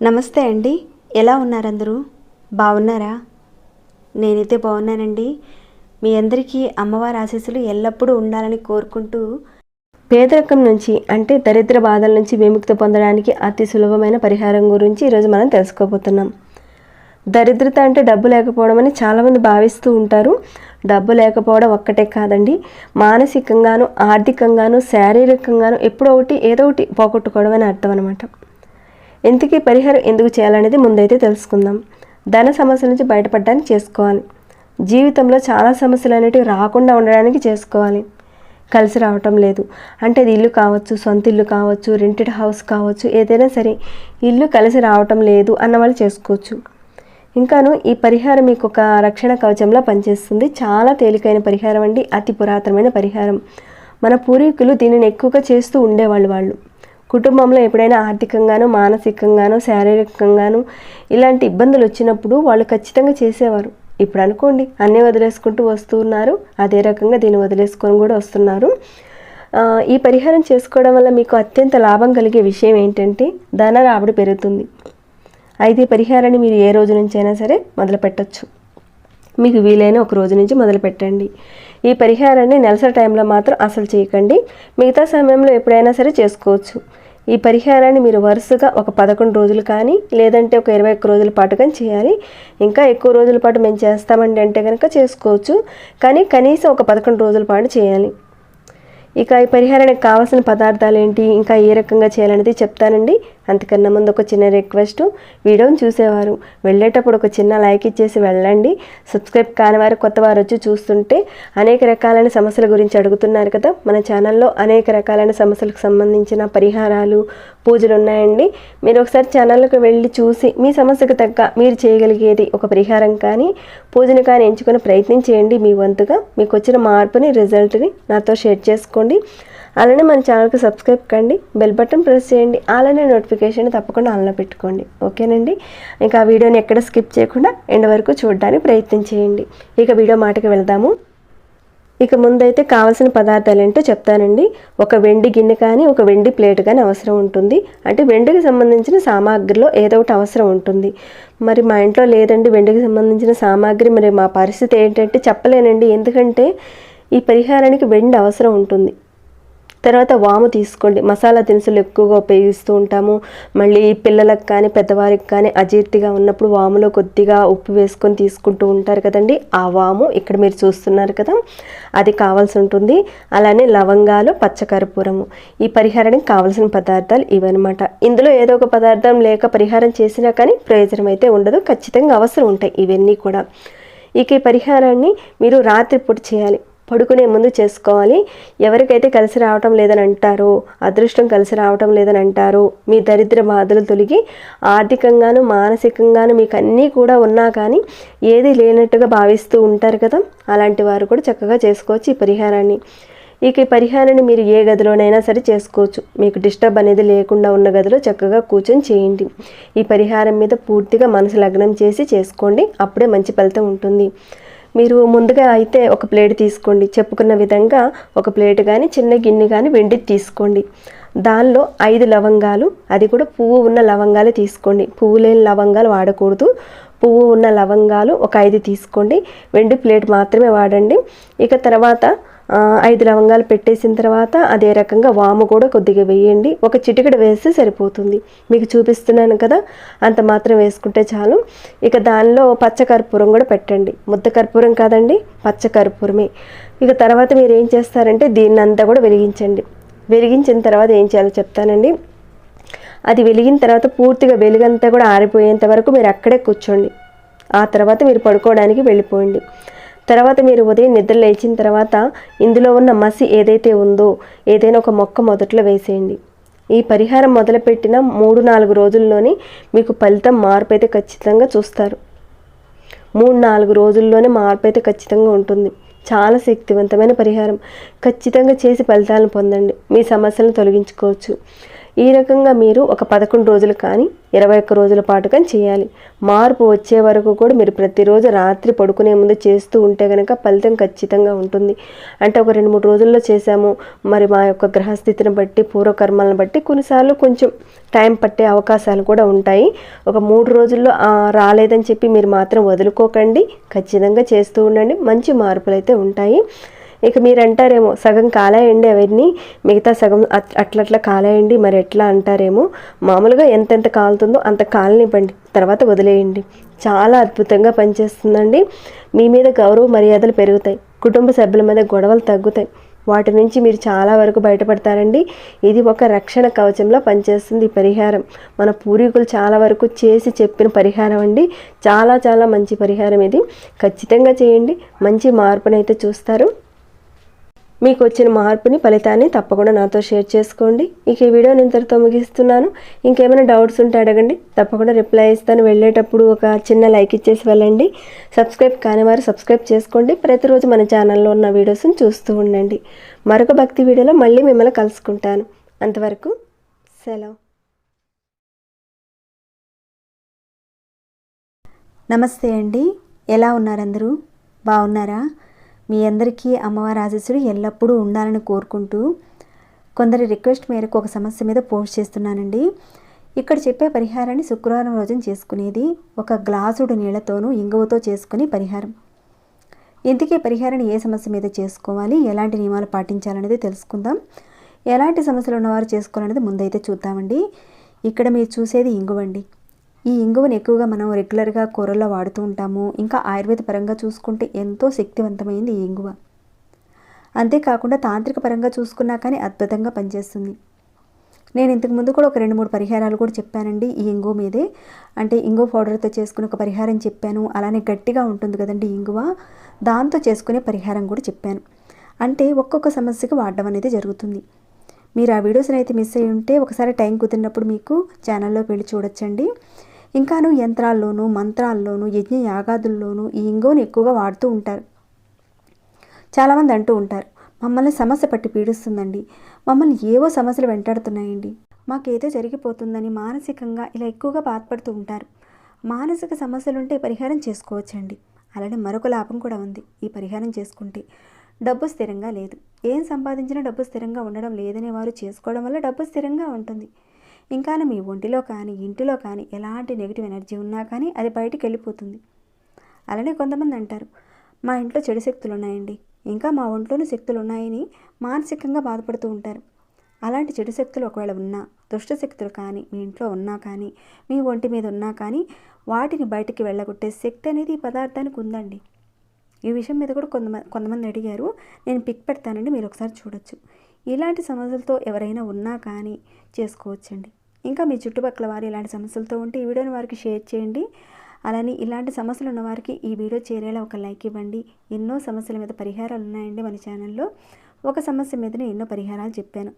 నమస్తే అండి. ఎలా ఉన్నారందరూ? బాగున్నారా? నేనైతే బాగున్నానండి. మీ అందరికీ అమ్మవారి ఆశీస్సులు ఎల్లప్పుడూ ఉండాలని కోరుకుంటూ పేదరికం నుంచి అంటే దరిద్ర బాధల నుంచి విముక్తి పొందడానికి అతి సులభమైన పరిహారం గురించి ఈరోజు మనం తెలుసుకోబోతున్నాం. దరిద్రత అంటే డబ్బు లేకపోవడం అని చాలామంది భావిస్తూ ఉంటారు. డబ్బు లేకపోవడం ఒక్కటే కాదండి. మానసికంగాను ఆర్థికంగాను శారీరకంగాను ఎప్పుడో ఒకటి ఏదో ఒకటి పోగొట్టుకోవడం అని అర్థం అనమాట ఇంతకీ పరిహారం ఎందుకు చేయాలనేది ముందైతే తెలుసుకుందాం. ధన సమస్యల నుంచి బయటపడడానికి చేసుకోవాలి. జీవితంలో చాలా సమస్యలు అనేటివి రాకుండా ఉండడానికి చేసుకోవాలి. కలిసి రావటం లేదు. అంటే అది ఇల్లు కావచ్చు సొంత ఇల్లు కావచ్చు రెంటెడ్ హౌస్ కావచ్చు ఏదైనా సరే ఇల్లు కలిసి రావటం లేదు అన్న వాళ్ళు చేసుకోవచ్చు. ఇంకాను ఈ పరిహారం మీకు ఒక రక్షణ కవచంలా పనిచేస్తుంది. చాలా తేలికైన పరిహారం అండి. అతి పురాతనమైన పరిహారం. మన పూర్వీకులు దీనిని ఎక్కువగా చేస్తూ ఉండేవాళ్ళు వాళ్ళు. కుటుంబంలో ఎప్పుడైనా ఆర్థికంగానో మానసికంగానో శారీరకంగానో ఇలాంటి ఇబ్బందులు వచ్చినప్పుడు వాళ్ళు ఖచ్చితంగా చేసేవారు. ఇప్పుడు అనుకోండి అన్నీ వదిలేసుకుంటూ వస్తూ ఉన్నారు. అదే రకంగా దీన్ని వదిలేసుకొని కూడా వస్తున్నారు. ఈ పరిహారం చేసుకోవడం వల్ల మీకు అత్యంత లాభం కలిగే విషయం ఏంటంటే ధన రాబడి పెరుగుతుంది. అయితే పరిహారాన్ని మీరు ఏ రోజు నుంచైనా సరే మొదలు పెట్టచ్చు మీకు వీలైన ఒక రోజు నుంచి మొదలు పెట్టండి ఈ పరిహారాన్ని నెలసరి టైంలో మాత్రం అసలు చేయకండి. మిగతా సమయంలో ఎప్పుడైనా సరే చేసుకోవచ్చు. ఈ పరిహారాన్ని మీరు వరుసగా ఒక పదకొండు రోజులు కానీ లేదంటే ఒక ఇరవై ఒక్క రోజుల పాటు కానీ చేయాలి. ఇంకా ఎక్కువ రోజుల పాటు మేము చేస్తామండి అంటే కనుక చేసుకోవచ్చు. కానీ కనీసం ఒక పదకొండు రోజుల పాటు చేయాలి. ఇక ఈ పరిహారానికి కావాల్సిన పదార్థాలు ఏంటి? ఇంకా ఏ రకంగా చేయాలనేది చెప్తానండి. అంతకన్నా ముందు ఒక చిన్న రిక్వెస్ట్ వీడియోని చూసేవారు. వెళ్ళేటప్పుడు ఒక చిన్న లైక్ ఇచ్చేసి వెళ్ళండి. సబ్స్క్రైబ్ కాని వారు కొత్త వారు వచ్చి చూస్తుంటే అనేక రకాలైన సమస్యల గురించి అడుగుతున్నారు కదా. మన ఛానల్లో అనేక రకాలైన సమస్యలకు సంబంధించిన పరిహారాలు పూజలు ఉన్నాయండి. మీరు ఒకసారి ఛానల్లోకి వెళ్ళి చూసి మీ సమస్యకు తగ్గ మీరు చేయగలిగేది ఒక పరిహారం కానీ పూజను కానీ ఎంచుకునే ప్రయత్నం చేయండి మీ వంతుగా. మీకు వచ్చిన మార్పుని రిజల్ట్ని నాతో షేర్ చేసుకోండి. అలానే మన ఛానల్కి సబ్స్క్రైబ్ కండి బెల్ బటన్ ప్రెస్ చేయండి అలానే నోటిఫికేషన్ తప్పకుండా ఆన్లో పెట్టుకోండి. ఓకేనండి? ఇంకా ఆ వీడియోని ఎక్కడ స్కిప్ చేయకుండా ఎండ్ వరకు చూడడానికి ప్రయత్నం చేయండి. ఇక వీడియో మాటకి వెళ్దాము. ఇక ముందైతే కావాల్సిన పదార్థాలు ఏంటో చెప్తానండి. ఒక వెండి గిన్నె కానీ ఒక వెండి ప్లేట్ కానీ అవసరం ఉంటుంది. అంటే వెండికి సంబంధించిన సామాగ్రిలో ఏదో ఒకటి అవసరం ఉంటుంది. మరి మా ఇంట్లో లేదండి వెండికి సంబంధించిన సామాగ్రి. మరి మా పరిస్థితి ఏంటంటే చెప్పలేనండి. ఎందుకంటే ఈ పరిహారానికి వెండి అవసరం ఉంటుంది. తర్వాత వాము తీసుకోండి. మసాలా దినుసులు ఎక్కువగా ఉపయోగిస్తూ ఉంటాము. మళ్ళీ పిల్లలకు కానీ పెద్దవారికి కానీ అజీర్తిగా ఉన్నప్పుడు వాములో కొద్దిగా ఉప్పు వేసుకొని తీసుకుంటూ ఉంటారు కదండి. ఆ వాము ఇక్కడ మీరు చూస్తున్నారు కదా అది కావాల్సి ఉంటుంది. అలానే లవంగాలు పచ్చకర్పూరము. ఈ పరిహారానికి కావాల్సిన పదార్థాలు ఇవన్నమాట. ఇందులో ఏదో ఒక పదార్థం లేక పరిహారం చేసినా కానీ ప్రయోజనం అయితే ఉండదు. ఖచ్చితంగా అవసరం ఉంటాయి ఇవన్నీ కూడా. ఇక ఈ పరిహారాన్ని మీరు రాత్రిపూట చేయాలి. పడుకునే ముందు చేసుకోవాలి. ఎవరికైతే కలిసి రావటం లేదని అంటారో అదృష్టం కలిసి రావటం లేదని అంటారో మీ దరిద్ర బాధలు తొలగి ఆర్థికంగాను మానసికంగాను మీకు అన్నీ కూడా ఉన్నా కానీ ఏది లేనట్టుగా భావిస్తూ ఉంటారు కదా అలాంటి వారు కూడా చక్కగా చేసుకోవచ్చు ఈ పరిహారాన్ని. ఇక ఈ పరిహారాన్ని మీరు ఏ గదిలోనైనా సరే చేసుకోవచ్చు. మీకు డిస్టర్బ్ అనేది లేకుండా ఉన్న గదిలో చక్కగా కూర్చొని చేయండి. ఈ పరిహారం మీద పూర్తిగా మనసు లగ్నం చేసి చేసుకోండి. అప్పుడే మంచి ఫలితం ఉంటుంది. మీరు ముందుగా అయితే ఒక ప్లేట్ తీసుకోండి. చెప్పుకున్న విధంగా ఒక ప్లేట్ కానీ చిన్న గిన్నె కానీ వెండి తీసుకోండి. దానిలో ఐదు లవంగాలు అది కూడా పువ్వు ఉన్న లవంగాలు తీసుకోండి. పువ్వు లేని లవంగాలు వాడకూడదు. పువ్వు ఉన్న లవంగాలు ఒక ఐదు తీసుకోండి. వెండి ప్లేట్ మాత్రమే వాడండి. ఇక తర్వాత ఐదు లవంగాలు పెట్టేసిన తర్వాత అదే రకంగా వాము కూడా కొద్దిగా వేయండి. ఒక చిటికెడు వేస్తే సరిపోతుంది. మీకు చూపిస్తున్నాను కదా అంత మాత్రం వేసుకుంటే చాలు. ఇక దానిలో పచ్చ కర్పూరం కూడా పెట్టండి. ముద్ద కర్పూరం కాదండి పచ్చ కర్పూరమే. ఇక తర్వాత మీరు ఏం చేస్తారంటే దీన్ని అంతా కూడా వెలిగించండి. వెలిగించిన తర్వాత ఏం చేయాలో చెప్తానండి. అది వెలిగిన తర్వాత పూర్తిగా వెలుగంతా కూడా ఆరిపోయేంత వరకు మీరు అక్కడే కూర్చోండి. ఆ తర్వాత మీరు పడుకోవడానికి వెళ్ళిపోండి. తర్వాత మీరు ఉదయం నిద్ర లేచిన తర్వాత ఇందులో ఉన్న మసి ఏదైతే ఉందో ఏదైనా ఒక మొక్క మొదట్లో వేసేయండి. ఈ పరిహారం మొదలుపెట్టిన మూడు నాలుగు రోజుల్లోనే మీకు ఫలితం మార్పు అయితే ఖచ్చితంగా చూస్తారు. మూడు నాలుగు రోజుల్లోనే మార్పు అయితే ఖచ్చితంగా ఉంటుంది. చాలా శక్తివంతమైన పరిహారం. ఖచ్చితంగా చేసి ఫలితాలను పొందండి. మీ సమస్యలను తొలగించుకోవచ్చు. ఈ రకంగా మీరు ఒక పదకొండు రోజులు కానీ ఇరవై ఒక్క రోజుల పాటు కానీ చేయాలి. మార్పు వచ్చే వరకు కూడా మీరు ప్రతిరోజు రాత్రి పడుకునే ముందు చేస్తూ ఉంటే కనుక ఫలితం ఖచ్చితంగా ఉంటుంది. అంటే ఒక రెండు మూడు రోజుల్లో చేశాము. మరి మా యొక్క గ్రహస్థితిని బట్టి పూర్వకర్మలను బట్టి కొన్నిసార్లు కొంచెం టైం పట్టే అవకాశాలు కూడా ఉంటాయి. ఒక మూడు రోజుల్లో రాలేదని చెప్పి మీరు మాత్రం వదులుకోకండి. ఖచ్చితంగా చేస్తూ ఉండండి. మంచి మార్పులు అయితే ఉంటాయి. ఇక మీరు అంటారేమో సగం కాలేయండి అవన్నీ మిగతా సగం అట్- అట్లట్లా కాలేయండి మరి ఎట్లా అంటారేమో. మామూలుగా ఎంతెంత కాలుతుందో అంత కాలనివ్వండి తర్వాత వదిలేయండి. చాలా అద్భుతంగా పనిచేస్తుందండి. మీ మీద గౌరవ మర్యాదలు పెరుగుతాయి. కుటుంబ సభ్యుల మీద గొడవలు తగ్గుతాయి. వాటి నుంచి మీరు చాలా వరకు బయటపడతారండి. ఇది ఒక రక్షణ కవచంలో పనిచేస్తుంది ఈ పరిహారం. మన పూర్వీకులు చాలా వరకు చేసి చెప్పిన పరిహారం అండి. చాలా చాలా మంచి పరిహారం ఇది. ఖచ్చితంగా చేయండి. మంచి మార్పునైతే చూస్తారు. మీకు వచ్చిన మార్పుని ఫలితాన్ని తప్పకుండా నాతో షేర్ చేసుకోండి. ఇక ఈ వీడియో నేను ఇంతటితో ముగిస్తున్నాను. ఇంకేమైనా డౌట్స్ ఉంటే అడగండి. తప్పకుండా రిప్లై ఇస్తాను. వెళ్ళేటప్పుడు ఒక చిన్న లైక్ ఇచ్చేసి వెళ్ళండి. సబ్స్క్రైబ్ కాని వారు సబ్స్క్రైబ్ చేసుకోండి. ప్రతిరోజు మన ఛానల్లో ఉన్న వీడియోస్ని చూస్తూ ఉండండి. మరొక భక్తి వీడియోలో మళ్ళీ మిమ్మల్ని కలుసుకుంటాను. అంతవరకు సెలవు. నమస్తే అండి. ఎలా ఉన్నారు అందరూ? బాగున్నారా? మీ అందరికీ అమ్మవారి ఆశీస్సులు ఎల్లప్పుడూ ఉండాలని కోరుకుంటూ కొందరి రిక్వెస్ట్ మేరకు ఒక సమస్య మీద పోస్ట్ చేస్తున్నానండి. ఇక్కడ చెప్పే పరిహారాన్ని శుక్రవారం రోజున చేసుకునేది ఒక గ్లాసుడు నీళ్ళతోనూ ఇంగువతో చేసుకుని పరిహారం. ఇంతకీ పరిహారాన్ని ఏ సమస్య మీద చేసుకోవాలి? ఎలాంటి నియమాలు పాటించాలనేది తెలుసుకుందాం. ఎలాంటి సమస్యలు ఉన్నవారు చేసుకోవాలనేది ముందైతే చూద్దామండి. ఇక్కడ మీరు చూసేది ఇంగువండి. ఈ ఇంగువను ఎక్కువగా మనం రెగ్యులర్గా కూరల్లో వాడుతూ ఉంటాము. ఇంకా ఆయుర్వేద పరంగా చూసుకుంటే ఎంతో శక్తివంతమైంది ఈ ఇంగువ. అంతేకాకుండా తాంత్రిక పరంగా చూసుకున్నా కానీ అద్భుతంగా పనిచేస్తుంది. నేను ఇంతకు ముందు కూడా ఒక రెండు మూడు పరిహారాలు కూడా చెప్పానండి ఈ ఇంగువ మీదే. అంటే ఇంగువ పౌడర్తో చేసుకుని ఒక పరిహారం చెప్పాను. అలానే గట్టిగా ఉంటుంది కదండి ఇంగువ. దాంతో చేసుకునే పరిహారం కూడా చెప్పాను. అంటే ఒక్కొక్క సమస్యకు వాడడం అనేది జరుగుతుంది. మీరు ఆ వీడియోస్ని అయితే మిస్ అయ్యి ఉంటే ఒకసారి టైం కుదిరినప్పుడు మీకు ఛానల్లోకి వెళ్ళి చూడొచ్చండి. ఇంకాను యంత్రాల్లోనూ మంత్రాల్లోనూ యజ్ఞ యాగాదుల్లోనూ ఈ ఇంగువను ఎక్కువగా వాడుతూ ఉంటారు. చాలామంది అంటూ ఉంటారు మమ్మల్ని సమస్య పట్టి పీడిస్తుందండి. మమ్మల్ని ఏవో సమస్యలు వెంటాడుతున్నాయండి. మాకేదో జరిగిపోతుందని మానసికంగా ఇలా ఎక్కువగా బాధపడుతూ ఉంటారు. మానసిక సమస్యలుంటే పరిహారం చేసుకోవచ్చండి. అలానే మరొక లాభం కూడా ఉంది. ఈ పరిహారం చేసుకుంటే డబ్బు స్థిరంగా లేదు. ఏం సంపాదించినా డబ్బు స్థిరంగా ఉండడం లేదనే వారు చేసుకోవడం వల్ల డబ్బు స్థిరంగా ఉంటుంది. ఇంకా మీ ఒంటిలో కానీ ఇంటిలో కానీ ఎలాంటి నెగిటివ్ ఎనర్జీ ఉన్నా కానీ అది బయటికి వెళ్ళిపోతుంది. అలానే కొంతమంది అంటారు మా ఇంట్లో చెడు శక్తులు ఉన్నాయండి. ఇంకా మా ఒంట్లోని శక్తులు ఉన్నాయని మానసికంగా బాధపడుతూ ఉంటారు. అలాంటి చెడు శక్తులు ఒకవేళ ఉన్నా దుష్ట శక్తులు కానీ మీ ఇంట్లో ఉన్నా కానీ మీ ఒంటి మీద ఉన్నా కానీ వాటిని బయటికి వెళ్ళగొట్టే శక్తి అనేది ఈ పదార్థానికి ఉందండి. ఈ విషయం మీద కూడా కొంతమంది కొంతమంది అడిగారు. నేను పిక్ పెడతానండి మీరు ఒకసారి చూడొచ్చు. ఇలాంటి సమస్యలతో ఎవరైనా ఉన్నా కానీ చేసుకోవచ్చండి. ఇంకా మీ చుట్టుపక్కల వారు ఇలాంటి సమస్యలతో ఉంటే ఈ వీడియోని వారికి షేర్ చేయండి. అలానే ఇలాంటి సమస్యలు ఉన్నవారికి ఈ వీడియో చేరేలా ఒక లైక్ ఇవ్వండి. ఎన్నో సమస్యల మీద పరిహారాలు ఉన్నాయండి మన ఛానల్లో. ఒక సమస్య మీద నేను ఎన్నో పరిహారాలు చెప్పాను.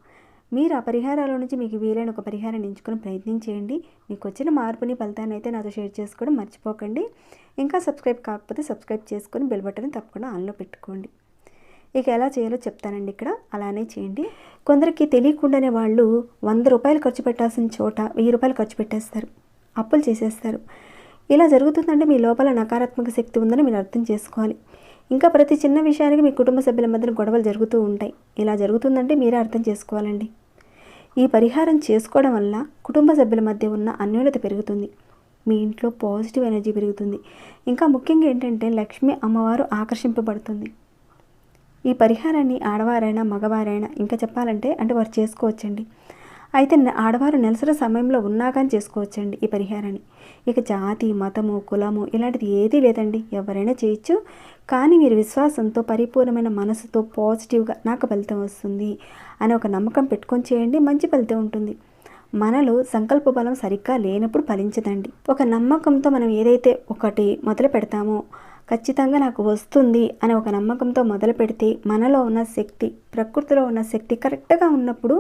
మీరు ఆ పరిహారాల నుంచి మీకు వీలైన ఒక పరిహారాన్ని ఎంచుకుని ప్రయత్నం చేయండి. మీకు వచ్చిన మార్పుని ఫలితాన్ని అయితే నాతో షేర్ చేసుకోవడం మర్చిపోకండి. ఇంకా సబ్స్క్రైబ్ కాకపోతే సబ్స్క్రైబ్ చేసుకొని బెల్ బటన్ తప్పకుండా ఆన్లో పెట్టుకోండి. ఇక ఎలా చేయాలో చెప్తానండి ఇక్కడ. అలానే చేయండి. కొందరికి తెలియకుండానే వాళ్ళు వంద రూపాయలు ఖర్చు పెట్టాల్సిన చోట వెయ్యి రూపాయలు ఖర్చు పెట్టేస్తారు. అప్పులు చేసేస్తారు. ఇలా జరుగుతుందంటే మీ లోపల నకారాత్మక శక్తి ఉందని మీరు అర్థం చేసుకోవాలి. ఇంకా ప్రతి చిన్న విషయానికి మీ కుటుంబ సభ్యుల మధ్యన గొడవలు జరుగుతూ ఉంటాయి. ఇలా జరుగుతుందంటే మీరే అర్థం చేసుకోవాలండి. ఈ పరిహారం చేసుకోవడం వల్ల కుటుంబ సభ్యుల మధ్య ఉన్న అన్యోన్యత పెరుగుతుంది. మీ ఇంట్లో పాజిటివ్ ఎనర్జీ పెరుగుతుంది. ఇంకా ముఖ్యంగా ఏంటంటే లక్ష్మి అమ్మవారు ఆకర్షింపబడుతుంది. ఈ పరిహారాన్ని ఆడవారైనా మగవారైనా ఇంకా చెప్పాలంటే అంటే వారు చేసుకోవచ్చండి. అయితే ఆడవారు నెలసర సమయంలో ఉన్నా కానీ చేసుకోవచ్చండి ఈ పరిహారాన్ని. ఇక జాతి మతము కులము ఇలాంటిది ఏదీ లేదండి. ఎవరైనా చేయొచ్చు. కానీ మీరు విశ్వాసంతో పరిపూర్ణమైన మనసుతో పాజిటివ్గా నాకు ఫలితం వస్తుంది అని ఒక నమ్మకం పెట్టుకొని చేయండి. మంచి ఫలితం ఉంటుంది. మనలో సంకల్ప బలం సరిగ్గా లేనప్పుడు ఫలించదండి. ఒక నమ్మకంతో మనం ఏదైతే ఒకటి మొదలు పెడతామో ఖచ్చితంగా నాకు వస్తుంది అనే ఒక నమ్మకంతో మొదలు పెడితే మనలో ఉన్న శక్తి ప్రకృతిలో ఉన్న శక్తి కరెక్ట్గా ఉన్నప్పుడు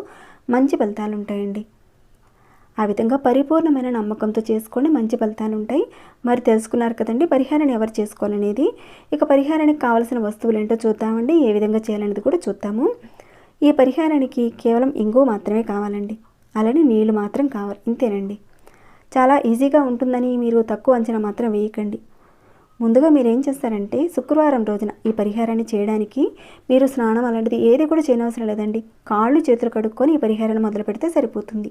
మంచి ఫలితాలు ఉంటాయండి. ఆ విధంగా పరిపూర్ణమైన నమ్మకంతో చేసుకోండి మంచి ఫలితాలు ఉంటాయి. మరి తెలుసుకున్నారు కదండి పరిహారాన్ని ఎవరు చేసుకోవాలనేది. ఇక పరిహారానికి కావాల్సిన వస్తువులు ఏంటో చూద్దామండి. ఏ విధంగా చేయాలనేది కూడా చూద్దాము. ఈ పరిహారానికి కేవలం ఇంగు మాత్రమే కావాలండి. అలానే నీళ్ళు మాత్రం కావాలి. ఇంతేనండి. చాలా ఈజీగా ఉంటుందని మీరు తక్కువ అంచనా మాత్రం వేయకండి. ముందుగా మీరు ఏం చేస్తారంటే శుక్రవారం రోజున ఈ పరిహారాన్ని చేయడానికి మీరు స్నానం అలాంటిది ఏది కూడా చేయనవసరం లేదండి. కాళ్ళు చేతులు కడుక్కొని ఈ పరిహారాన్ని మొదలు పెడితే సరిపోతుంది.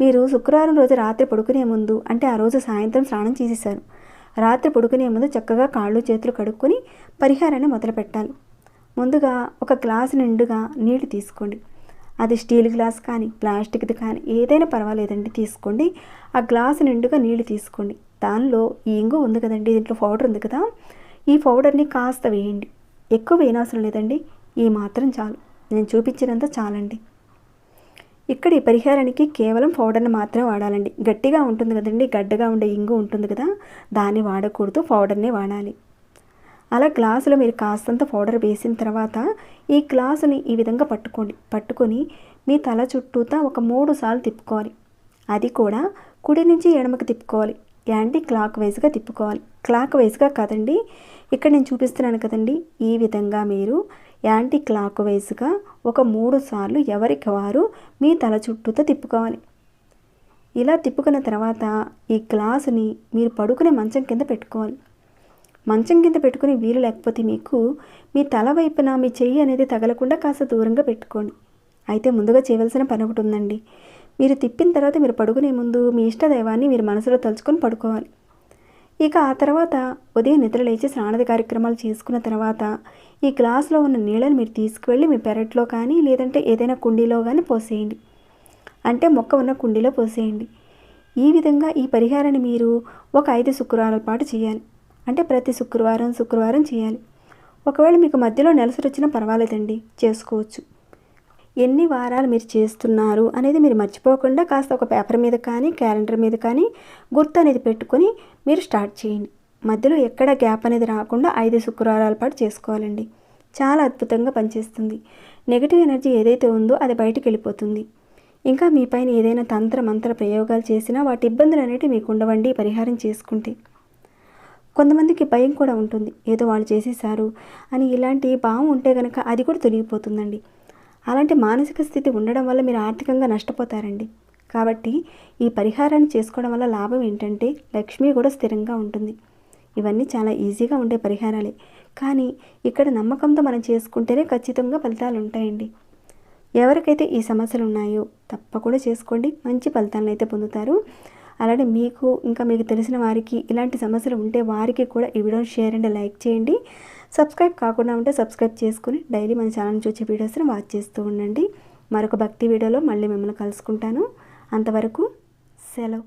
మీరు శుక్రవారం రోజు రాత్రి పడుకునే ముందు అంటే ఆ రోజు సాయంత్రం స్నానం చేసేసారు. రాత్రి పడుకునే ముందు చక్కగా కాళ్ళు చేతులు కడుక్కొని పరిహారాన్ని మొదలు పెట్టాలి. ముందుగా ఒక గ్లాస్ నిండుగా నీళ్ళు తీసుకోండి. అది స్టీల్ గ్లాస్ కానీ ప్లాస్టిక్ది కానీ ఏదైనా పర్వాలేదండి తీసుకోండి. ఆ గ్లాసు నిండుగా నీళ్ళు తీసుకోండి. దానిలో ఈ ఇంగు ఉంది కదండి దీంట్లో పౌడర్ ఉంది కదా. ఈ పౌడర్ని కాస్త వేయండి. ఎక్కువ వేయనవసరం లేదండి. ఈ మాత్రం చాలు. నేను చూపించినంత చాలండి. ఇక్కడ ఈ పరిహారానికి కేవలం పౌడర్ని మాత్రమే వాడాలండి. గట్టిగా ఉంటుంది కదండి గడ్డగా ఉండే ఇంగు ఉంటుంది కదా దాన్ని వాడకూడదు పౌడర్నే వాడాలి. అలా గ్లాసులో మీరు కాస్తంత పౌడర్ వేసిన తర్వాత ఈ గ్లాసుని ఈ విధంగా పట్టుకోండి. పట్టుకొని మీ తల చుట్టూతా ఒక మూడు సార్లు తిప్పుకోవాలి. అది కూడా కుడి నుంచి ఎడమకి తిప్పుకోవాలి. యాంటీ క్లాక్ వైజ్గా తిప్పుకోవాలి. క్లాక్ వైజ్గా కదండి ఇక్కడ నేను చూపిస్తున్నాను కదండి ఈ విధంగా మీరు యాంటీ క్లాక్ వైజ్గా ఒక మూడు సార్లు ఎవరికి వారు మీ తల చుట్టూతో తిప్పుకోవాలి. ఇలా తిప్పుకున్న తర్వాత ఈ గ్లాసుని మీరు పడుకునే మంచం కింద పెట్టుకోవాలి. మంచం కింద పెట్టుకుని వీలు లేకపోతే మీకు మీ తల వైపున మీ చెయ్యి అనేది తగలకుండా కాస్త దూరంగా పెట్టుకోండి. అయితే ముందుగా చేయవలసిన పని ఒకటి ఉందండి. మీరు తిప్పిన తర్వాత మీరు పడుకునే ముందు మీ ఇష్టదైవాన్ని మీరు మనసులో తలుచుకొని పడుకోవాలి. ఇక ఆ తర్వాత ఉదయం నిద్ర లేచి స్నానది కార్యక్రమాలు చేసుకున్న తర్వాత ఈ గ్లాస్లో ఉన్న నీళ్ళని మీరు తీసుకువెళ్ళి మీ పెరట్లో కానీ లేదంటే ఏదైనా కుండీలో కానీ పోసేయండి. అంటే మొక్క ఉన్న కుండీలో పోసేయండి. ఈ విధంగా ఈ పరిహారాన్ని మీరు ఒక ఐదు శుక్రవారాల పాటు చేయాలి. అంటే ప్రతి శుక్రవారం శుక్రవారం చేయాలి. ఒకవేళ మీకు మధ్యలో నెలసరి వచ్చినా పర్వాలేదండి చేసుకోవచ్చు. ఎన్ని వారాలు మీరు చేస్తున్నారు అనేది మీరు మర్చిపోకుండా కాస్త ఒక పేపర్ మీద కానీ క్యాలెండర్ మీద కానీ గుర్తు అనేది పెట్టుకొని మీరు స్టార్ట్ చేయండి. మధ్యలో ఎక్కడ గ్యాప్ అనేది రాకుండా ఐదు శుక్రవారాల పాటు చేసుకోవాలండి. చాలా అద్భుతంగా పనిచేస్తుంది. నెగిటివ్ ఎనర్జీ ఏదైతే ఉందో అది బయటికి వెళ్ళిపోతుంది. ఇంకా మీ పైన ఏదైనా తంత్ర మంత్ర ప్రయోగాలు చేసినా వాటి ఇబ్బందులు అనేవి మీకు ఉండవండి పరిహారం చేసుకుంటే. కొంతమందికి భయం కూడా ఉంటుంది. ఏదో వాళ్ళు చేసేసారు అని ఇలాంటి భావం ఉంటే కనుక అది కూడా తొలగిపోతుందండి. అలాంటి మానసిక స్థితి ఉండడం వల్ల మీరు ఆర్థికంగా నష్టపోతారండి. కాబట్టి ఈ పరిహారాన్ని చేసుకోవడం వల్ల లాభం ఏంటంటే లక్ష్మి కూడా స్థిరంగా ఉంటుంది. ఇవన్నీ చాలా ఈజీగా ఉండే పరిహారాలే. కానీ ఇక్కడ నమ్మకంతో మనం చేసుకుంటేనే ఖచ్చితంగా ఫలితాలు ఉంటాయండి. ఎవరికైతే ఈ సమస్యలు ఉన్నాయో తప్పకుండా చేసుకోండి. మంచి ఫలితాలను అయితే పొందుతారు. అలానే మీకు ఇంకా మీకు తెలిసిన వారికి ఇలాంటి సమస్యలు ఉంటే వారికి కూడా ఈ వీడియోని షేర్ అండ్ లైక్ చేయండి. సబ్స్క్రైబ్ కాకుండా ఉంటే సబ్స్క్రైబ్ చేసుకుని డైలీ మన ఛానల్ నుంచి వచ్చే వీడియోస్ని వాచ్ చేస్తూ ఉండండి. మరొక భక్తి వీడియోలో మళ్ళీ మిమ్మల్ని కలుసుకుంటాను. అంతవరకు సెలవు.